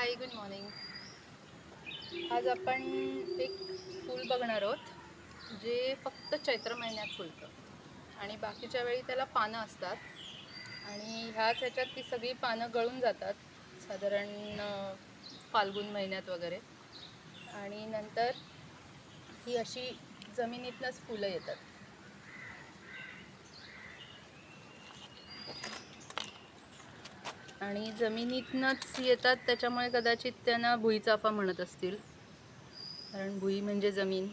Hi good morning आज आपण एक फूल बघणार आहोत जे फक्त चैत्र महिन्यात फुलतं. आणि बाकीच्या वेळी त्याला पानं असतात. आणि ह्याच ह्याच्यात ती सगळी पानं गळून जातात साधारण फाल्गुन महिन्यात वगैरे. आणि नंतर ही अशी जमिनीतनंच फुलं येतात. आणि जमिनीतनंच येतात त्याच्यामुळे कदाचित त्यांना भुईचाफा म्हणत असतील. कारण भुई म्हणजे जमीन.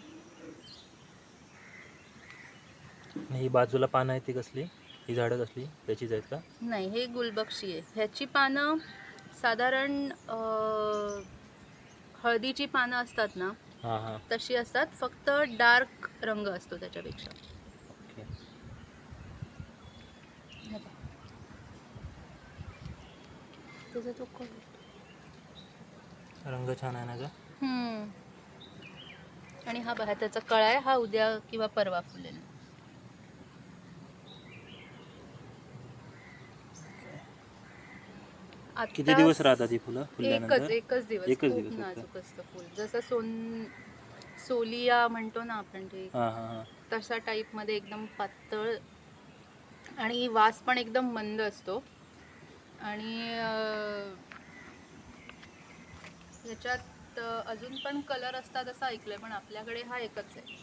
ही बाजूला पानं आहेत ती कसली? ही झाडं कसली? त्याचीच आहेत का? नाही हे गुलबक्षी आहे. ह्याची पानं साधारण अं, हळदीची पानं असतात ना हां हां. तशी असतात. फक्त डार्क रंग असतो त्याच्यापेक्षा ओके हे बघ. त्याचा तो color. रंग छान आहे ना का. आणि हा बघा त्याचा कळा आहे हा उद्या किंवा परवा फुलेल. किती दिवस राहतात ही फुलं? एकच एकच दिवस एकच दिवस. नाजूक असतं फुल. जसं सोन सोलिया म्हणतो ना आपण हां तशा टाईपमध्ये एकदम पातळ आणि वास पण एकदम मंद असतो. आणि ह्याच्यात अजून पण कलर असतात असं ऐकलंय पण आपल्याकडे हा एकच आहे.